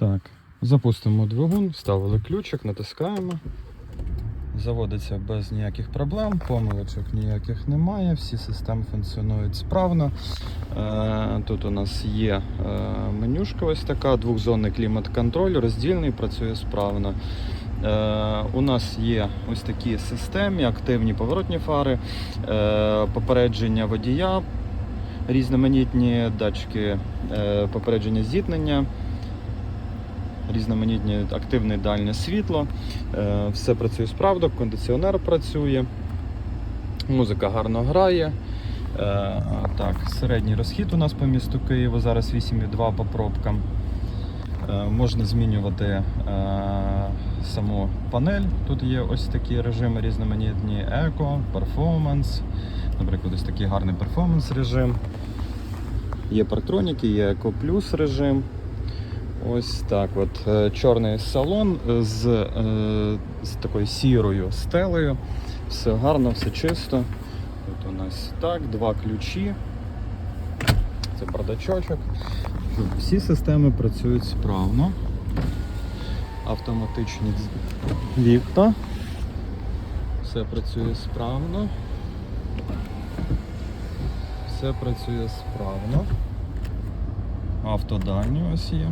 Так, запустимо двигун, вставили ключик, натискаємо. Заводиться без ніяких проблем, помилочок ніяких немає, всі системи функціонують справно. Е, Тут у нас є е, менюшка ось така, двохзонний клімат-контроль, роздільний, працює справно. Е, У нас є ось такі системи, активні поворотні фари, попередження водія, різноманітні датчики попередження зіткнення, різноманітні активне дальнє світло. Е, Все працює справно, кондиціонер працює, музика гарно грає. Е, Так, середній розхід у нас по місту Києву, зараз 8,2 по пробкам. Е, Можна змінювати саму панель. Тут є ось такі режими різноманітні еко, перформанс. Наприклад, ось такий гарний перформанс режим. Є парктроніки, є еко плюс режим. Ось так. От е, чорний салон з, е, з такою сірою стелею. Все гарно, все чисто. Тут у нас так, два ключі. Це бардачочок. Всі системи працюють справно. Автоматичні вікна. Все працює справно. Все працює справно. Автодальні ось є.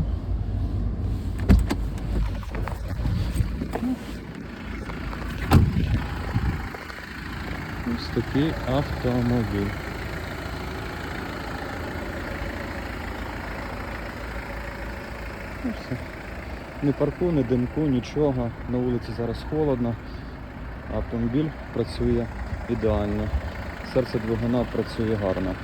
Ось такий автомобіль. Ну, все. Ні парку, ні димку, нічого. На вулиці зараз холодно. Автомобіль працює ідеально. Серце двигуна працює гарно.